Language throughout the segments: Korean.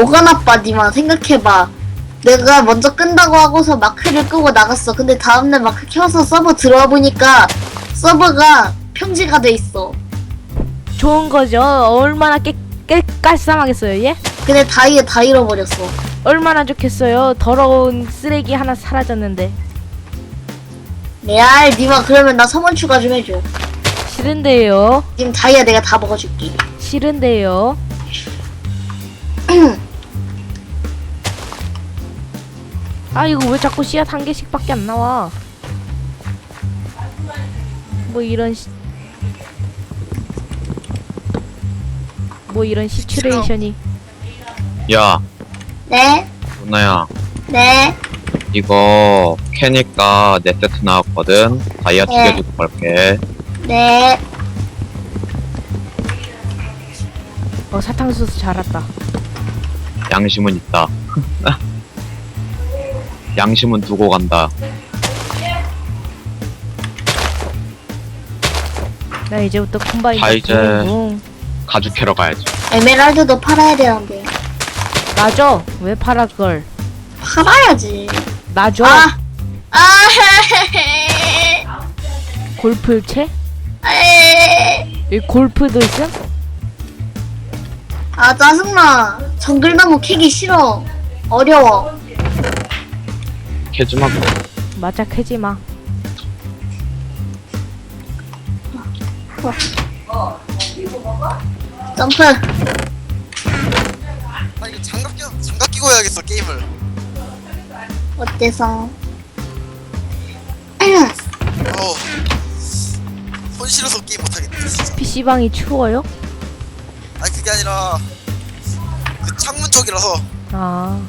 뭐가 나빠 니만 생각해봐 내가 먼저 끈다고 하고서 마크를 끄고 나갔어 근데 다음날 마크 켜서 서버 들어와 보니까 서버가 평지가 돼 있어 좋은 거죠. 얼마나 깨, 깨 깔쌈하겠어요, 예? 근데 다이에 다 잃어버렸어 얼마나 좋겠어요. 더러운 쓰레기 하나 사라졌는데. 레알 니마 그러면 나 서원 추가 좀 해줘 싫은데요. 지금 다이아 내가 다 먹어줄게 싫은데요. 아 이거 왜 자꾸 씨앗 한 개씩밖에 안 나와? 뭐 이런 시... 뭐 이런 시츄레이션이 야, 네? 누나야, 네? 이거 캐니까 네 세트 나왔거든. 다이아 두 네. 개 주고 갈게. 네? 어 사탕수수 잘 왔다. 양심은 있다. 양심은 두고 간다. 나 이제부터 콤바인 자, 이제. 가죽 캐러 가야지. 에메랄드도 팔아야 되는데 나줘. 왜 팔아 그걸? 팔아야지 나줘. 아! 아! 골프 채? 에이. 이 골프도 있음? 아 짜증나 정글나무 캐기 싫어 어려워 캐지 마. 맞아 캐지 마. 점프 아 이거 장갑 끼 장갑 끼고 해야겠어 게임을. 어때서 어. 손 실어서 게임 못 하겠네 진짜. PC방이 추워요? 아니 그게 아니라 그 창문 쪽이라서 아.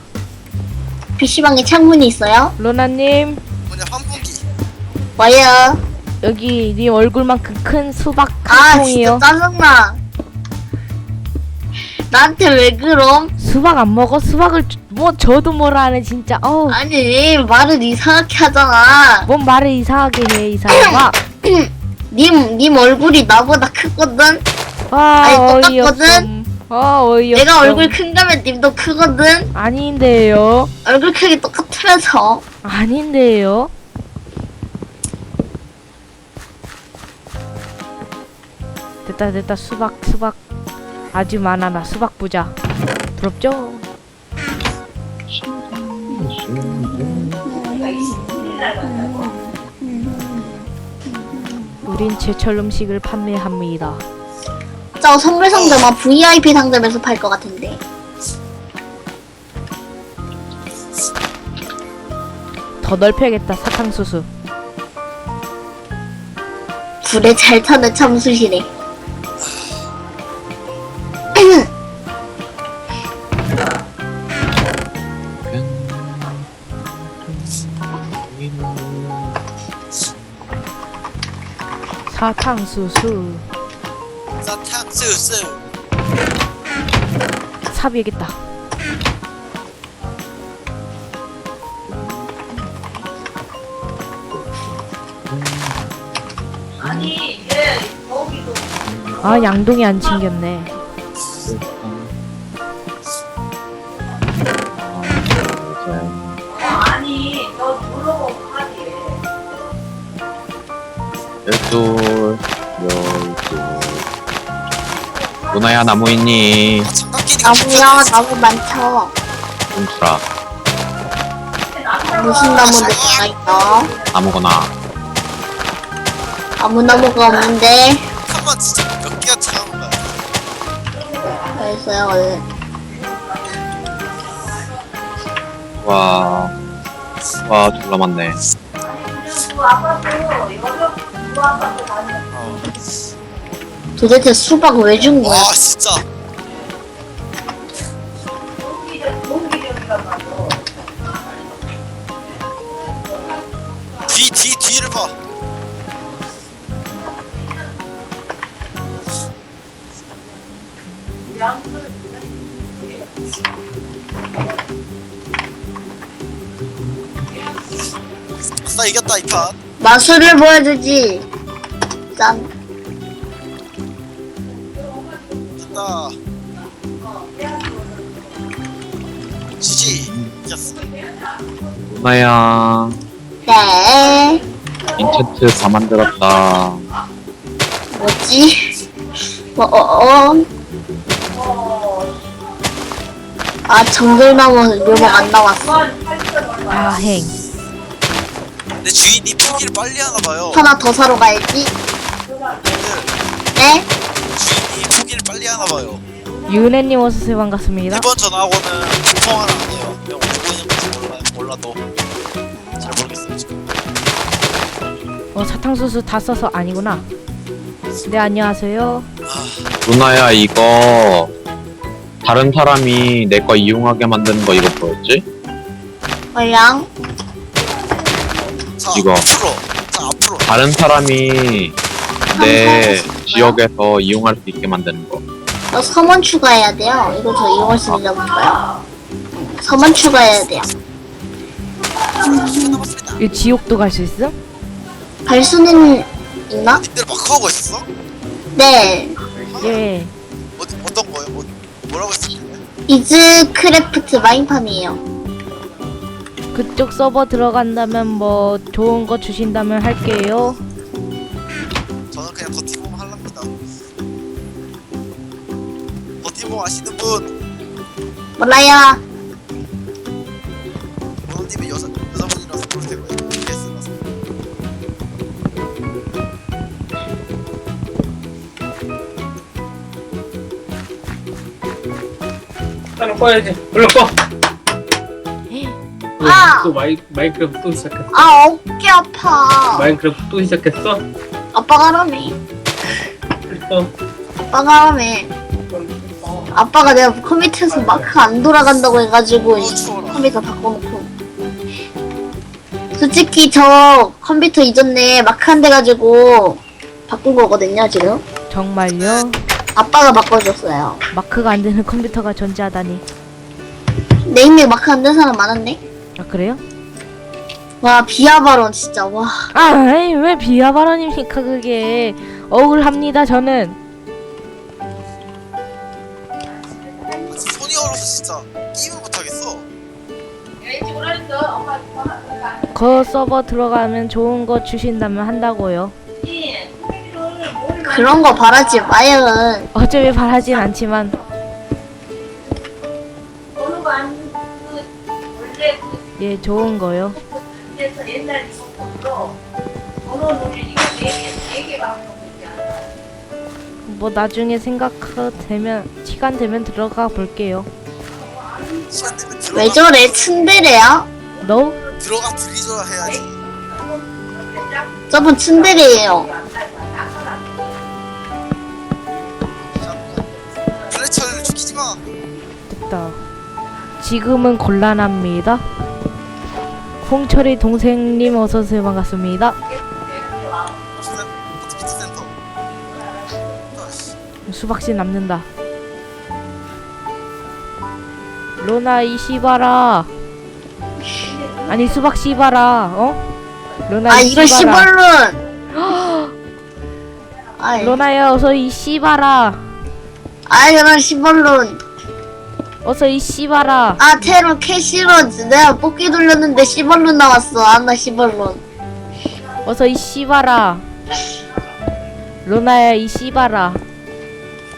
PC방에 창문이 있어요? 로나님 뭐냐 환풍기. 뭐야 여기 네 얼굴만큼 큰 수박 한아 통이요. 짜증나 나한테 왜 그럼? 수박 안 먹어? 수박을 주- 뭐 저도 뭐라 하네 진짜. 어우. 아니 말을 이상하게 하잖아 뭔 말을 이상하게 해 이상하가. 님, 님 얼굴이 나보다 크거든? 아 아니, 어이없음. 아 어이없음. 내가 얼굴 큰가면 님도 크거든? 아닌데요. 얼굴 크기 똑같으면서 아닌데요. 됐다 됐다 수박 수박 아주 많아 나 수박 부자. 부럽죠? 우린 제철 음식을 판매합니다. 저 선물 상점은 VIP 상점에서 팔 것 같은데 더 넓혀야겠다 사탕수수. 불에 잘 타는 참수시네 사탕수수. 사탕수수. 삽이겠다. 아 양동이 안 챙겼네. 열둘, 열둘. 누나야 나무 있니? 나무야 나무 많죠 좀 주라. 무슨 나무들 다 있어 아무거나. 아무 나무가 없는데 한번 진짜 몇 개가 차는 거야. 그래서요 얼른 와. 와, 졸라 많네. 도대체 수박 왜 준 거야 와 진짜. 뒤, 뒤, 뒤를 봐. 아싸 이겼다 이 판. 마술을 보여주지 짠 나야 네. 인챈트 다 만들었다 뭐지? 뭐, 어, 어. 아, 정글나무 묘목 안 나왔어. 다행. 내 주인이 포기를 빨리 하나 봐요 하나 더 사러 가야지. 근데 네? 주인이 포기를 빨리 하나 봐요 유네님 어서오세요 반갑습니다. 이번 전화하고는 통화를 안 해요 몰라, 몰라도 잘 모르겠어요 지금 어 사탕수수 다 써서 아니구나. 네 안녕하세요. 누나야 이거 다른 사람이 내 거 이용하게 만드는 거 이거 뭐였지? 얼량? 자 이거. 앞으로 자 앞으로 다른 사람이 내 지역에서 이용할 수 있게 만드는 거 너 서먼 추가해야 돼요. 이거 저 이용할 수 있나 볼까요? 서먼 추가해야 돼요. 2분 남았습니다 이 지옥도 갈 수 있어? 갈 수는 있나? 님들 마크 하고 있었어? 네. 예. 어디, 어떤 거요? 뭐, 뭐라고 했었길래? 이즈 크래프트 마인팜이에요. 그쪽 서버 들어간다면 뭐 좋은 거 주신다면 할게요. 저는 그냥 버티봉 할랍니다 버티봉 아시는 분 몰라요. 원호님이 여자, 하나 꺼야지. 얼른 꺼. 아! 또 마이 마인크래프트 또 시작했어. 아, 어깨 아파. 마인크래프트 또 시작했어. 아빠가 하라며. 어. 아빠가 하라며. 아빠가 내가 컴퓨터에서 마크 안 돌아간다고 해가지고 어 추워라 컴퓨터 바꿔놓고 솔직히 저 컴퓨터 이전에 마크 안 돼가지고 바꾼 거거든요 지금 정말요? 아빠가 바꿔줬어요 마크가 안 되는 컴퓨터가 존재하다니. 내 인맥 마크 안 된 사람 많은데 아 그래요? 와 비아바론 진짜 와 아, 에이, 왜 비하 발언입니까 그게? 억울합니다 저는. 손이 얼어서 진짜 게임을 못하겠어 그 서버 들어가면 좋은 거 주신다면 한다고요. 그런 거 바라지 마요 어차피 바라진 않지만 예 좋은 거요. 뭐 나중에 생각되면 시간 되면 들어가 볼게요. 왜 저래 츤데레야? 너? 들어가 들이줘야 해야지 저분 츤데레예요 됐다. 지금은 곤란합니다. 홍철이 동생님 어서 오세요 반갑습니다. 어떻게 센터 아씨 수박씨 남는다. 로나 이 씨바라. 아니 수박 씨바라. 어? 로나 아이 이거 아이 로나야 어서 이 씨바라. 아 이런 시벌룬 어서 이 씨바라. 아 테러 캐시로즈 내가 뽑기 돌렸는데 시벌룬 나왔어 아나 시벌룬 어서 이 씨바라. 로나야 이 씨바라.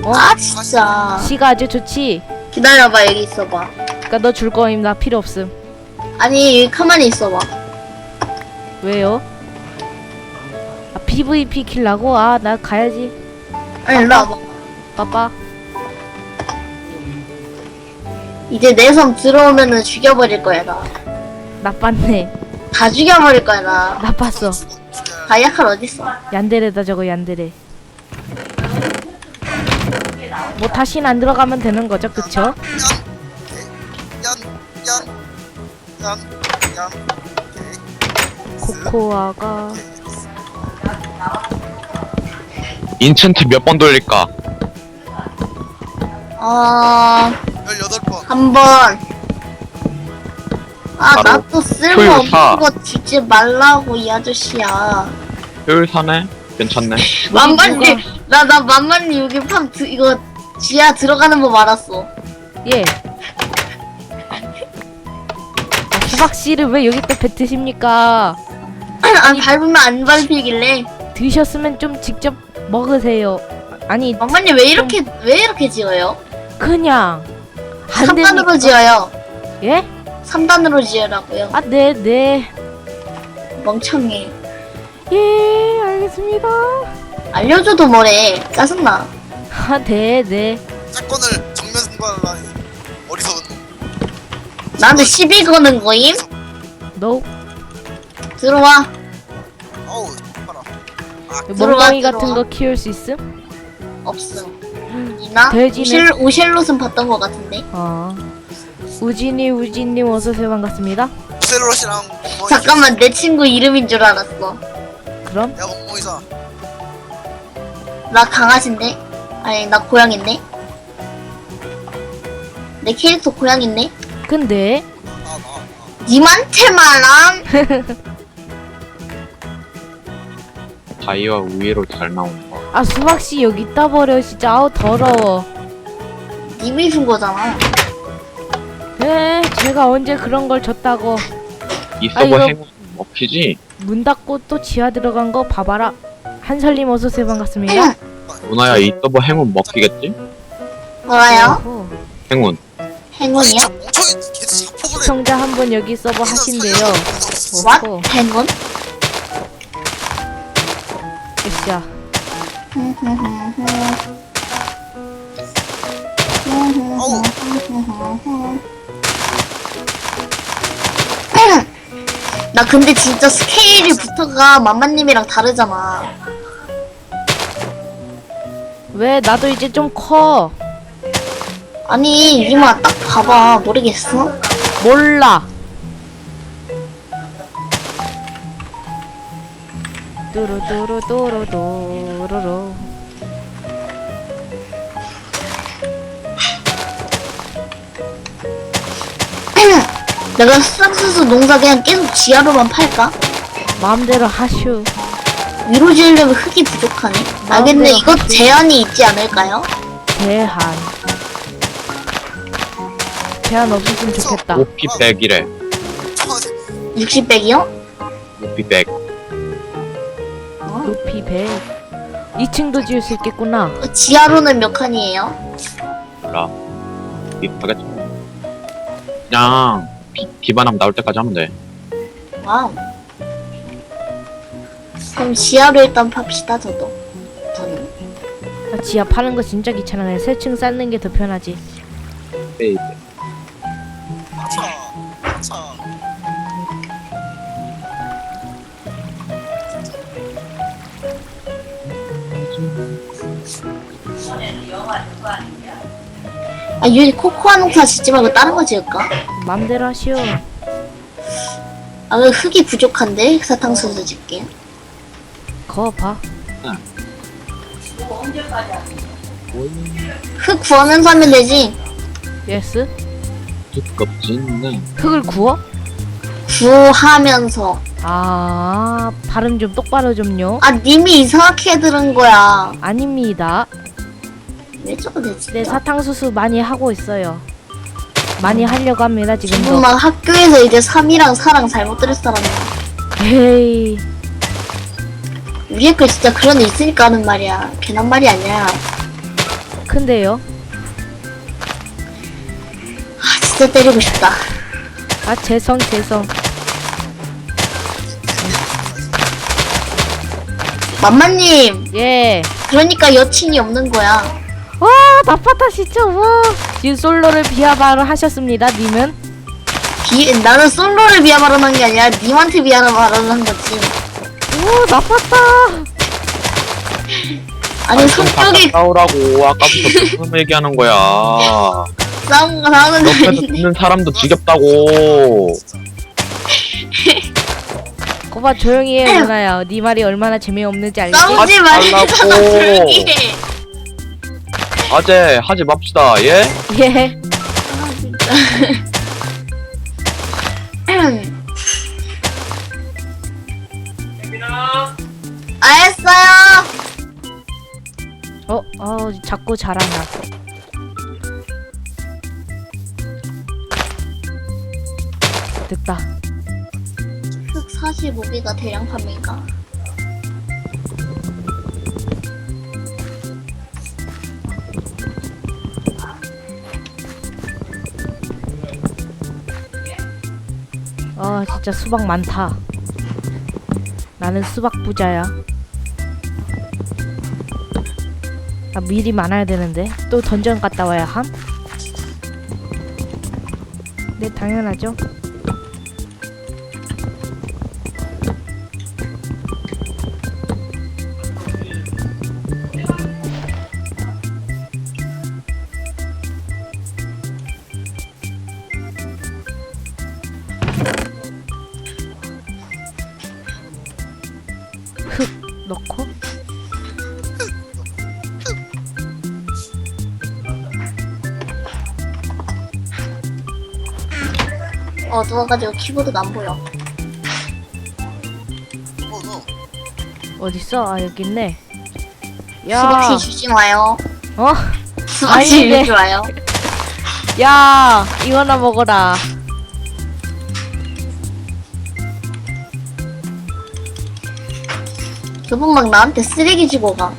어? 아 진짜 씨가 아주 좋지. 기다려봐 여기 있어봐 그니까 너 줄 거임 나 필요 없음. 아니 여기 가만히 있어봐 왜요? 아, PVP 킬라고? 아, 나 가야지. 아니 일로 와봐 빠빠. 이제 내섬 들어오면은 죽여버릴 거야 나다 나빴네. 죽여버릴 거야 나 나빴어. 다이아칼 어딨어 얀데레다 저거 얀데레. 뭐 다신 안 들어가면 되는 거죠, 그쵸? 코코아가 인챈트 몇 번 돌릴까? 어... 18번 한 번 아 바로 나또 효율 사. 쓸모없는 거 주지 말라고 이 아저씨야 효율 사네? 괜찮네 만만님 나 나 만만님 여기 팜 드, 이거 지하 들어가는 법 알았어 예. 수박 씨를 왜 여기다 뱉으십니까? 안 밟으면 안 밟히길래. 드셨으면 좀 직접 먹으세요. 아니 엄마님 왜 이렇게 왜 이렇게 지어요? 그냥 안 3단으로 되니까. 지어요. 예? 3단으로 지으라고요. 아, 네, 네. 멍청해. 예, 알겠습니다. 알려줘도 뭐래. 짜증나. 아, 네, 네. 사건을 정면 승부하려니 어리석은 놈. 나한테 시비 거는 거임? 너 들어와. 어우 봐라. 멍멍이 들어와. 같은 거 키울 수 있음? 없음. 이나? 돼지는- 오실, 오실롯은 봤던 것 같은데. 아. 우진이, 우진님 어서오세요. 반갑습니다. 셀러시랑 멍멍이. 잠깐만, 내 친구 이름인 줄 알았어. 그럼 야 멍멍이사. 나 강아지인데? 아니, 나 고양인데? 내 캐릭터 고양인데? 근데 나 나. 나. 님한테만랑 다이와 우위로 잘 나온다. 아 수박 씨 여기 있다 버려 진짜 아우 더러워. 님이 준 거잖아. 에 제가 언제 그런 걸 줬다고 이 아, 서버 이거- 행운 먹히지? 문 닫고 또 지하 들어간 거 봐봐라. 한설님 어서오세요 반갑습니다. 누나야 이 서버 행운 먹히겠지? 뭐라요? 어허. 행운. 행운이요? 시청자 한 분 여기 서버 하신대요. 왓? 어허. 행운? 으쌰. 나 근데 진짜 스케일이 부터가 맘마님이랑 다르잖아. 왜 나도 이제 좀 커. 아니, 이마 딱 봐봐. 모르겠어? 몰라. 뚜루뚜루뚜루뚜루루. 내가 수상수수 농사 그냥 계속 지하로만 팔까? 마음대로 하슈. 위로 지으려면 흙이 부족하네. 아 근데 마음대로 이거 하시. 제한이 있지 않을까요? 제한. 제한 없었으면 좋겠다. 오피 100이래. 멍청하지. 60백이요? 오피 100. 100. 2층도 지을 수 있겠구나. 어, 지하로는 몇 칸이에요? 몰라. 비슷하겠지. 그냥 비, 기반함 나올 때까지 하면 돼. 와우. 그럼 지하로 일단 팝시다 저도. 저는. 아, 지하 파는 거 진짜 귀찮아. 그냥 세층 쌓는 게 더 편하지. 에이, 아 유리 코코아 농사 짓지 말고 다른 거 지을까? 맘대로 하시오. 아그 흙이 부족한데 사탕수수 짓게. 거 봐. 흙 구하면서 하면 되지. 예스. 두껍지는 흙을 구워? 구하면서. 아, 발음 좀 똑바로 좀요. 아 님이 이상하게 들은 거야. 아닙니다. 왜 저거 되지? 네, 사탕수수 많이 하고 있어요. 많이 하려고 합니다, 지금 지금도. 막 학교에서 이제 3이랑 4랑 잘못 들을 사람이야. 에이, 우리 학교 진짜 그런 애 있으니까 하는 말이야. 괜한 말이 아니야. 근데요. 아 진짜 때리고 싶다. 아, 죄송, 죄송. 맘마님, 예. 그러니까 여친이 없는 거야. 와, 나빠다, 진짜, 와. 지금 솔로를 비하바로 하셨습니다, 님은. 비, 나는 솔로를 비하 발언한 게 아니라 님한테 비하 발언한 거지. 오, 나빠다. 아니 성격이 싸우라고 아까부터 무슨 얘기하는 거야. 싸운 거 싸우는 거 옆에서 아닌데. 듣는 사람도 지겹다고. 거봐, 조용히 해, 누나야. 네 말이 얼마나 재미없는지 알겠지? 싸우지 하지 말고 말라고. 조용히 해. 아재 하지 맙시다. 예? 예. 아 진짜. 알았어요. 어, 어, 자꾸 잘한다. 됐다. 흑 45개가 대량 판매인가? 진짜 수박 많다. 나는 수박 부자야. 아 미리 많아야 되는데 또 던전 갔다 와야 함? 네 당연하죠. 어두워가지고 키보드가 안 보여. 어, 너. 어딨어? 아 여기 있네. 야, 수박씨 주지 마요. 어? 수박씨. 주지 마요. 야, 이거나 먹어라. 저분 막 나한테 쓰레기 주고 가.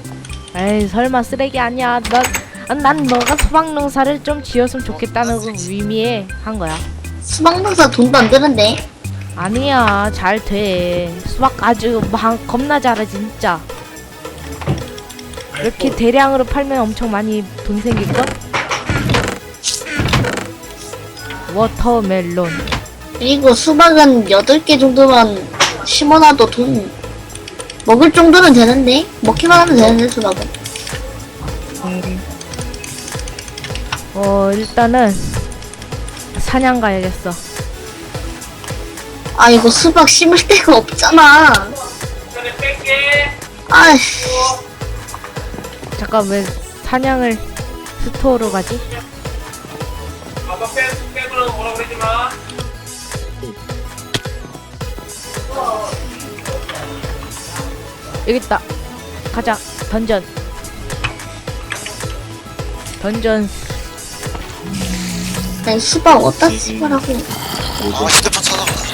에이 설마 쓰레기 아니야. 난, 아, 난 너가 수박 농사를 좀 지었으면 좋겠다는 그 의미에 한 거야. 수박 농사 돈도 안 드는데. 아니야, 잘 돼. 수박 아주 막 겁나 잘해 진짜. 이렇게 대량으로 팔면 엄청 많이 돈 생길걸? 워터멜론. 그리고 수박은 8개 정도만 심어놔도 돈 먹을 정도는 되는데? 먹기만 하면 되는데 수박은. 어, 일단은 사냥 가야겠어. 아 이거 수박 심을 데가 없잖아. 아이씨. 잠깐 왜 사냥을 스토어로 가지? 여기 있다. 가자. 던전. 던전. 난 수박 어디다 심으라고. 아, 휴대폰 찾아보자.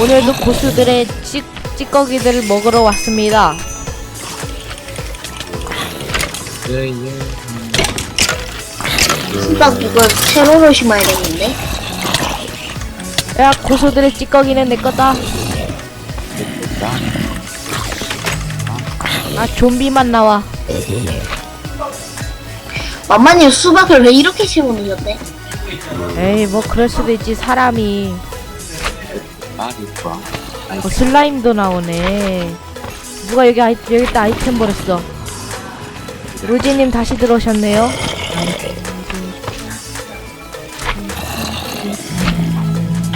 오늘도 고수들의 찌, 찌꺼기들을 먹으러 왔습니다. 수박 이걸 세로로 심어야겠는데? 야, 고수들의 찌꺼기는 내 거다. 아, 좀비만 나와. 마마님 수박을 왜 이렇게 심어 놓으셨대? 에이, 뭐 그럴 수도 있지. 사람이. 말이. 어, 슬라임도 나오네. 누가 여기 아이, 여기 다 아이템 버렸어. 로지님 다시 들어오셨네요.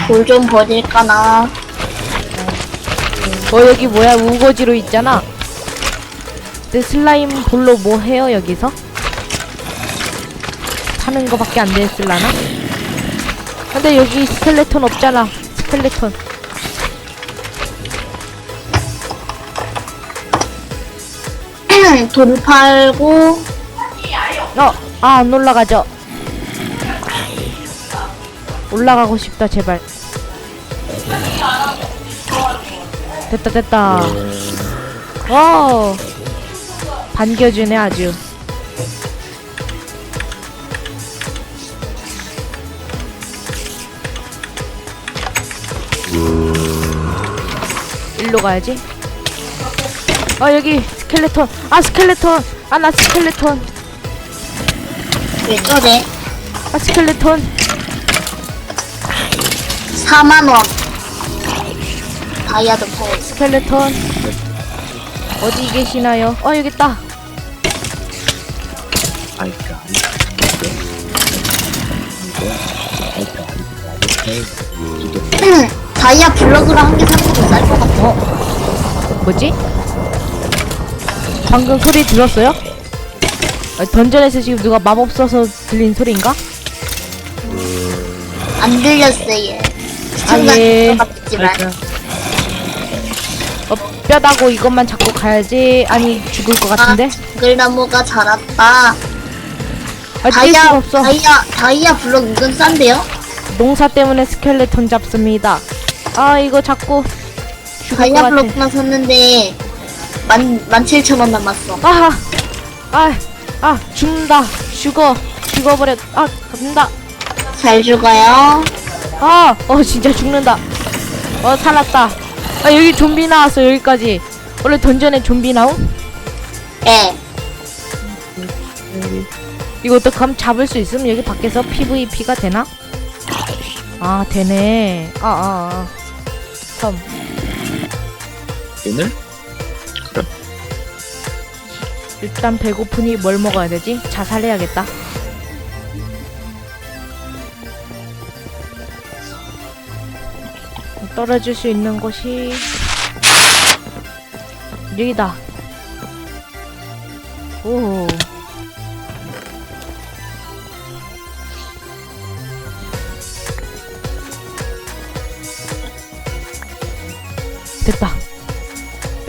돌 좀 버릴까나. 어 여기 뭐야 우거지로 있잖아. 근데 슬라임 볼로 뭐 해요 여기서? 타는 거밖에 안 됐을라나? 근데 여기 스켈레톤 없잖아. 스켈레톤. 돌 팔고 어, 아, 안 올라가죠. 올라가고 싶다, 제발. 됐다, 됐다. 와 반겨주네, 아주. 일로 가야지. 아, 여기 스켈레톤. 아, 스켈레톤. 아, 나 스켈레톤. 왜 저래? 아 스켈레톤 4만원. 다이아도 팔. 스켈레톤 어디 계시나요? 어 여기 있다 아이까. 다이아 블럭으로 한 개 사는 게쌀것 같아. 뭐지? 방금 소리 들었어요? 아, 던전에서 지금 누가 마법 써서 들린 소리인가? 안 들렸어요. 아, 예. 시청자들지만 어, 뼈다고 이것만 잡고 가야지 아니 죽을 것 같은데? 글나무가 자랐다. 아 뛸 수가 다이아, 없어 다이아, 다이아 블럭 은근 싼데요? 농사 때문에 스켈레톤 잡습니다. 아 이거 자꾸 죽을 것 다이아 같아. 블록만 샀는데 만, 만 칠천 원 남았어. 아하 아, 아 죽는다 죽어 죽어버려 아 간다 잘 죽어요. 아어 진짜 죽는다 어 살았다 아 여기 좀비 나왔어 여기까지 원래 던전에 좀비 나옴? 예. 이거 어떡함 잡을 수 있음? 여기 밖에서 PVP가 되나? 아 되네 아아 아 참 오늘? 일단 배고프니 뭘 먹어야 되지? 자살해야겠다. 떨어질 수 있는 곳이 여기다. 오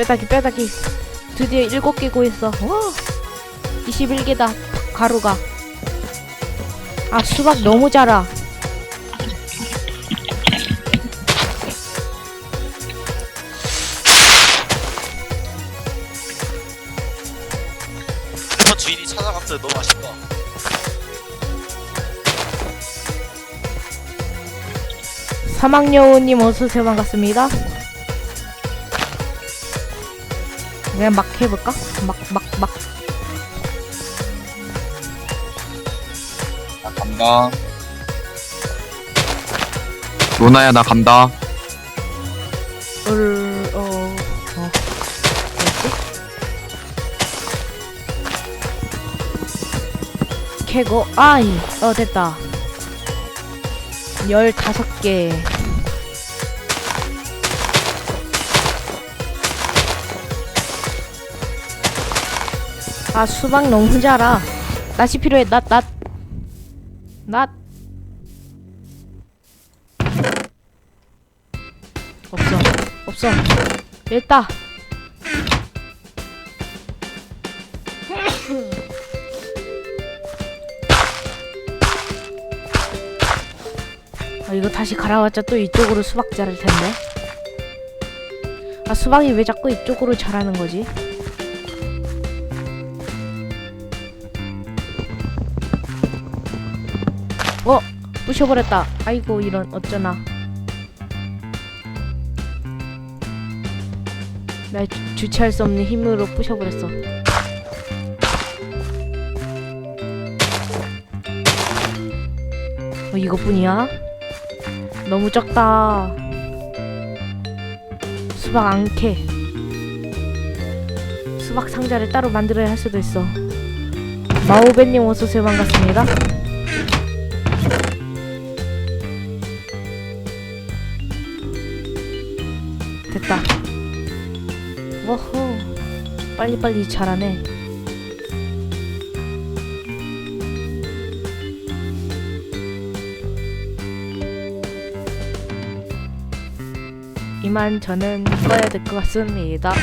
빼다기 빼다기. 드디어 일곱 개 구했어. 와 21개다 가루가. 아 수박 너무 자라. 그래서 주인이 찾아갔어요. 너무 아쉽다. 사막여우님 어서오세요. 반갑습니다 그냥 막 해볼까? 막 막, 막. 나 간다. 루나야, 나 간다. 을, 어, 어. 뭐지? 캐고, 아이, 어, 됐다. 열다섯 개. 아, 수박 너무 자라. 낫이 필요해, 낫, 낫. 낫. 없어. 없어. 됐다. 아, 이거 다시 갈아왔자 또 이쪽으로 수박 자랄 텐데. 아, 수박이 왜 자꾸 이쪽으로 자라는 거지? 부셔버렸다. 아이고, 이런, 어쩌나. 나 주- 주체할 수 없는 힘으로 부셔버렸어. 어, 이것뿐이야? 너무 적다. 수박 안 캐. 수박 상자를 따로 만들어야 할 수도 있어. 마오베님 어서오세요 반갑습니다. 빨리빨리 자라네. 이만 저는 꺼야 될 것 같습니다